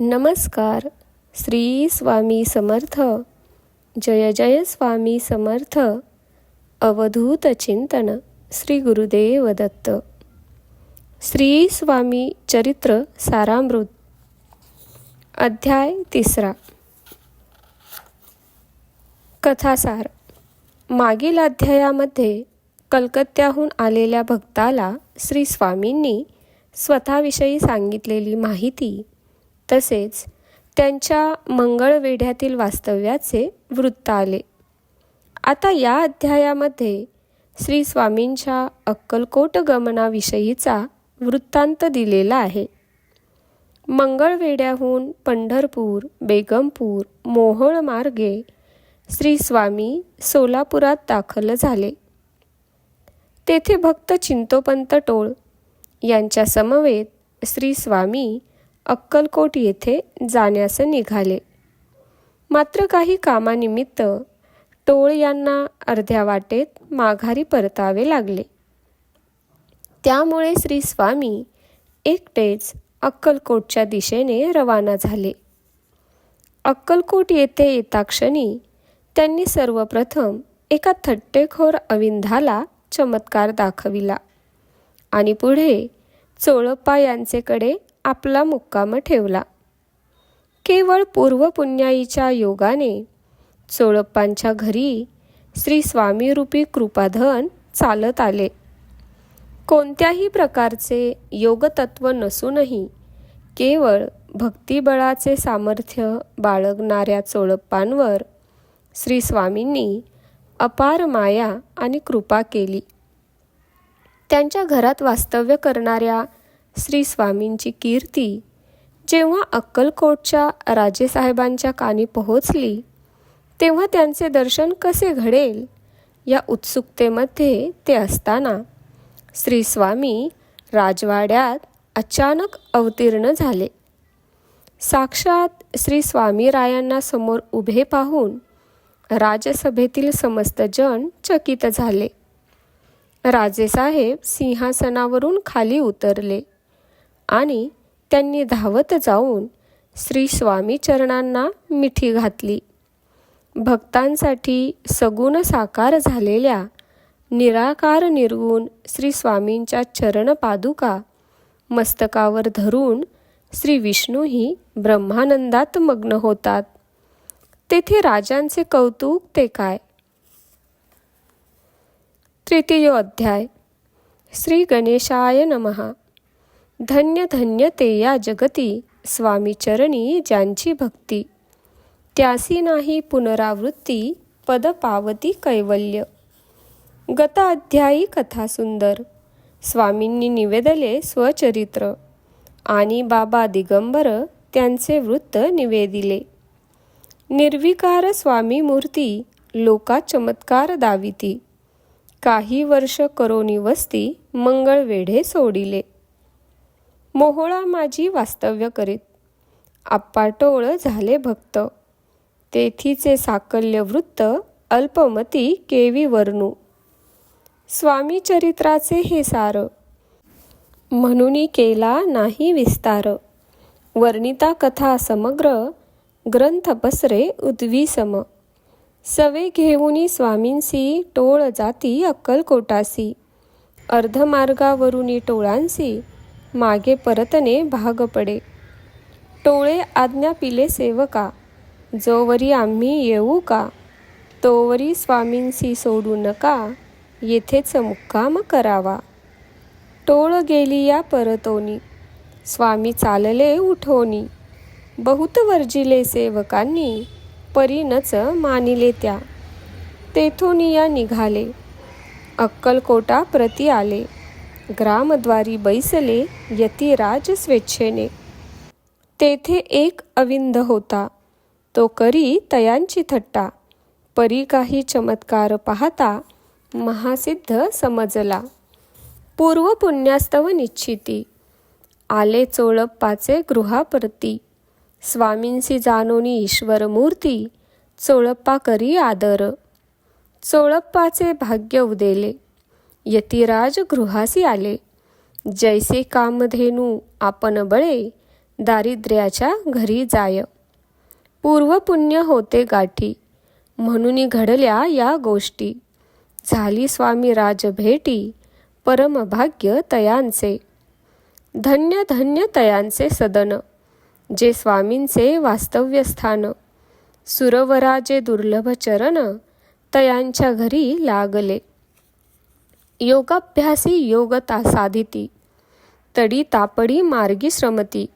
नमस्कार. श्री स्वामी समर्थ. जय जय स्वामी समर्थ. अवधूत चिंतन श्री गुरुदेव दत्त. श्री स्वामी चरित्र सारामृत. अध्याय तिसरा. कथासार. मागील अध्यायामध्ये कलकत्त्याहून आलेल्या भक्ताला श्री स्वामींनी स्वतःविषयी सांगितलेली माहिती तसेच त्यांच्या मंगळवेढ्यातील वास्तव्याचे वृत्त आले. आता या अध्यायामध्ये श्री स्वामींच्या अक्कलकोट गमनाविषयीचा वृत्तांत दिलेला आहे. मंगळवेढ्याहून पंढरपूर बेगमपूर मोहोळ मार्गे श्री स्वामी सोलापुरात दाखल झाले. तेथे भक्त चिंतोपंत टोळ यांच्या समवेत श्री स्वामी अक्कलकोट येथे जाण्यास निघाले. मात्र काही कामानिमित्त टोळ यांना अर्ध्या वाटेत माघारी परतावे लागले. त्यामुळे श्री स्वामी एकटेच अक्कलकोटच्या दिशेने रवाना झाले. अक्कलकोट येथे येताक्षणी त्यांनी सर्वप्रथम एका थट्टेखोर अविंधाला चमत्कार दाखविला आणि पुढे चोळप्पा यांचेकडे आपला मुक्काम ठेवला. केवळ पूर्वपुण्याईच्या योगाने चोळप्पांच्या घरी श्री स्वामीरूपी कृपाधन चालत आले. कोणत्याही प्रकारचे योगतत्व नसूनही केवळ भक्तिबळाचे सामर्थ्य बाळगणाऱ्या चोळप्पांवर श्री स्वामींनी अपार माया आणि कृपा केली. त्यांच्या घरात वास्तव्य करणाऱ्या श्री स्वामींची कीर्ती. जेव्हा अक्कलकोटच्या राजेसाहेबांच्या कानी पोहोचली तेव्हा त्यांचे दर्शन कसे घडेल या उत्सुकतेमध्ये ते असताना श्री स्वामी राजवाड्यात अचानक अवतीर्ण झाले. साक्षात श्री स्वामी रायांना समोर उभे पाहून राजसभेतील समस्त जण चकित झाले. राजेसाहेब सिंहासनावरून खाली उतरले. आणि त्यांनी धावत जाऊन श्री स्वामी चरणांना मिठी घातली. भक्तांसाठी सगुण साकार झालेल्या निराकार निर्गुण श्री स्वामींच्या चरण पादुका मस्तकावर धरून श्री विष्णूही ब्रह्मानंदात मग्न होतात. तेथे राजांचे कौतुक ते काय? तृतीय अध्याय. श्री गणेशाय नमहा धन्य धन्य ते या जगती स्वामीचरणी ज्यांची भक्ती. त्यासी नाही पुनरावृत्ती पद पावती कैवल्य. गत अध्यायी कथा सुंदर. स्वामींनी निवेदले स्वचरित्र. आणि बाबा दिगंबर त्यांचे वृत्त निवेदिले. निर्विकार स्वामी मूर्ती लोका चमत्कार दाविती. काही वर्ष करोनी वस्ती मंगळवेढे सोडिले. मोहोळा माझी वास्तव्य करीत. आप्पाटोळ झाले भक्त. तेथीचे साकल्य वृत्त अल्पमती केवी वर्णू स्वामी चरित्राचे हे सार. म्हणून केला नाही विस्तार. वर्णिता कथा समग्र ग्रंथ पसरे उद्वी सम सवे घेऊनी स्वामींसी टोळ जाती अक्कलकोटासी. अर्धमार्गावरुनी टोळांसी मागे परतने भाग पडे. टोळे आज्ञा पिले सेवका जोवरी आम्ही येऊ का? तोवरी स्वामींसी सोडू नका येथेच मुक्काम करावा. टोळ गेली या परतोनी स्वामी चालले उठोनी. बहुत वर्जिले सेवकांनी परीनच मानिले त्या. तेथून या निघाले. अक्कलकोटा प्रती आले. ग्रामद्वारी बैसले यतिराज स्वेच्छेने. तेथे एक अविंद होता. तो करी तयांची थट्टा. परी काही चमत्कार पाहता महासिद्ध समजला. पूर्व पुण्यास्तव निश्चिती. आले चोळप्पाचे गृहाप्रती. स्वामींसी जानोनी ईश्वर मूर्ती. चोळप्पा करी आदर. चोळप्पाचे भाग्य उदेले. यतिराज गृहासी आले. जैसे कामधेनू आपण बळे दारिद्र्याच्या घरी जाय. पूर्वपुण्य होते गाठी म्हणून घडल्या या गोष्टी. झाली स्वामी राज भेटी परमभाग्य तयांचे. धन्य धन्य तयांचे सदन जे स्वामींचे वास्तव्य स्थान सुरवराजे दुर्लभ चरण तयांच्या घरी लागले. योगाभ्यासी योगता साधिती. तडी तापडी मार्गी श्रमती.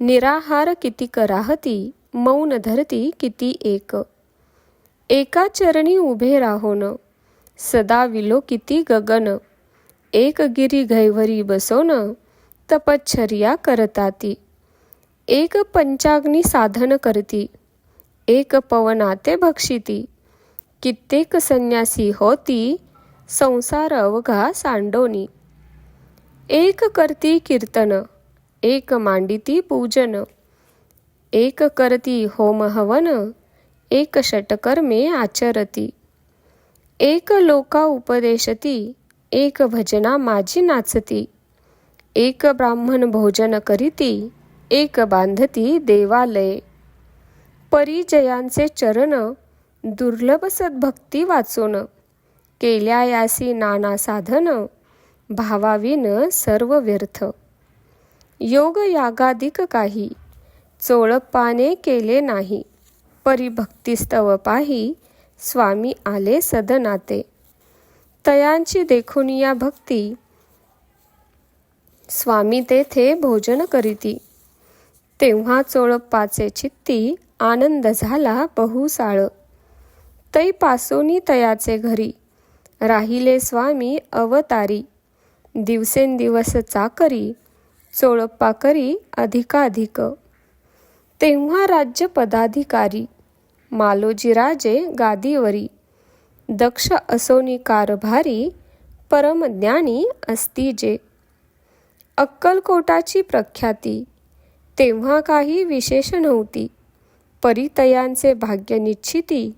निराहार किती कराहती मौन धरती किती एक. एका चरणी उभे राहोन सदा विलो किती गगन. एक गिरी घैवरी बसोन तपच्छर्या करताती. एक पंचाग्नी साधन करती एक पवनाते भक्षिती. कित्येक संन्यासी होती संसार अवघा सांडोनी. एक करती कीर्तन एक मांडिती पूजन. एक करती होम हवन एक षटकर्मे आचरती. एक लोका उपदेशती एक भजना माझी नाचती. एक ब्राह्मण भोजन करीती एक बांधती देवालये. परिजयांचे चरण दुर्लभ सद्भक्ती वाचून. केल्या यासी नाना साधन भावाविन सर्व व्यर्थ. योग यागाधिक काही चोळप्पाने केले नाही परिभक्तिस्तव पाही स्वामी आले सदनाते. तयांची देखून या भक्ती स्वामी तेथे भोजन करीती. तेव्हा चोळप्पाचे चित्ती आनंद झाला बहुसाळ. तैपासोनी तयाचे घरी राहिले स्वामी अवतारी. दिवसेंदिवस चाकरी चोळप्पा करी अधिकाधिक. तेव्हा राज्य पदाधिकारी मालोजीराजे गादीवरी. दक्ष असोनी कारभारी परमज्ञानी असती जे. अक्कलकोटाची प्रख्याती तेव्हा काही विशेष नव्हती. परितयांचे भाग्य निश्चिती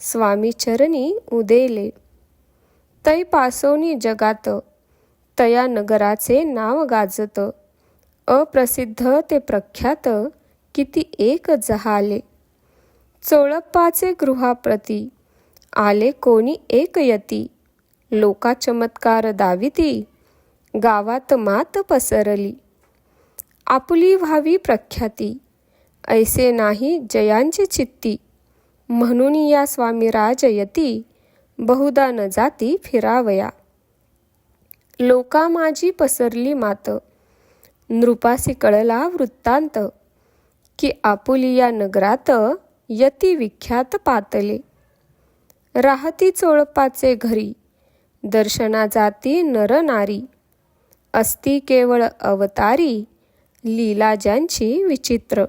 स्वामी चरणी उदेले. तै पासोनी जगात तया नगराचे नाव गाजत. अप्रसिद्ध ते प्रख्यात किती एक जहाले. चोळप्पाचे गृहाप्रती आले कोणी एक यती. लोका चमत्कार दाविती गावात मात पसरली. आपुली व्हावी प्रख्याती ऐसे नाही जयांची चित्ती. म्हणून या स्वामी राजयती बहुदा न जाती फिरावया. लोका माझी पसरली मात. नृपासी कळला वृत्तांत की आपुलिया नगरात यती विख्यात पातले. राहती चोळपाचे घरी दर्शना जाती नर नारी. असती केवळ अवतारी लीला ज्यांची विचित्र.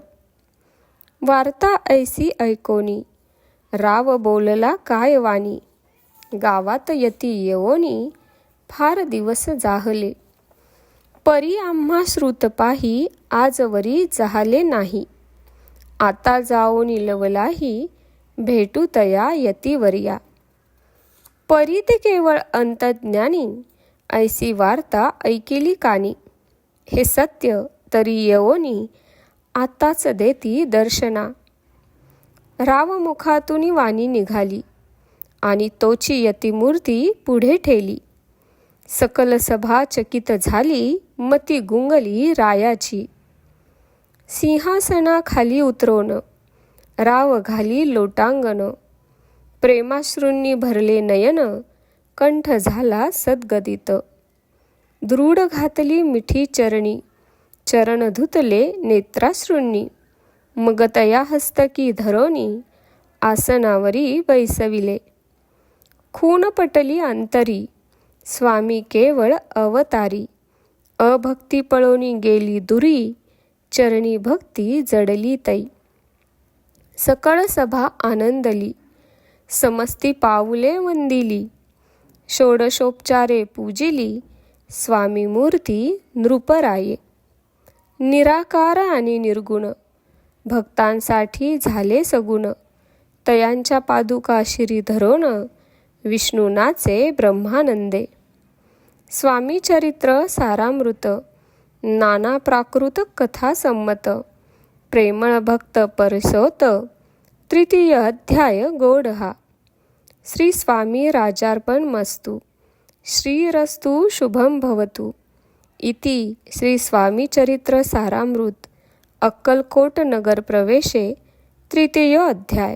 वार्ता ऐसी ऐकोनी राव बोलला काय वाणी. गावात यती येवोनी फार दिवस जाहले. परी आम्हा श्रुत पाही आजवरी जहाले नाही. आता जाओनी लवलाही भेटू तया यतीवर्या परी ते केवळ अंतज्ञानी ऐसी वार्ता ऐकिली कानी. हे सत्य तरी येवोनी आताच देती दर्शना. रावमुखातून वाणी निघाली. आणि तोची यतिमूर्ती पुढे ठेली. सकल सभा चकित झाली मती गुंगली रायाची. सिंहासनाखाली उतरवण राव घाली लोटांगण. प्रेमाश्रूंनी भरले नयन कंठ झाला सद्गदित. दृढ घातली मिठी चरणी चरण धुतले नेत्राश्रूंनी. मग तया हस्तकी धरोनी आसनावरी बैसविले. खून पटली अंतरी. स्वामी केवळ अवतारी. अभक्ती पळवणी गेली दुरी चरणी भक्ती जडली तै सकळ सभा आनंदली समस्ती पाऊले वंदिली. षोडशोपचारे पूजिली स्वामी मूर्ती नृपराये. निराकार आणि निर्गुण भक्तांसाठी झाले सगुण. तयांच्या पादुका शिरी विष्णूनाचे विष्णुनाचे ब्रह्मानंदे. स्वामी चरित्र सारामृत नाना प्राकृत कथा संमत प्रेमळ भक्त परसोत तृतीय अध्याय गोड हा श्री स्वामी राजार्पण मस्तू श्रीरस्तु शुभम भवतु. इति श्री स्वामी चरित्र सारामृत अक्कलकोट नगर प्रवेशे तृतीय अध्याय.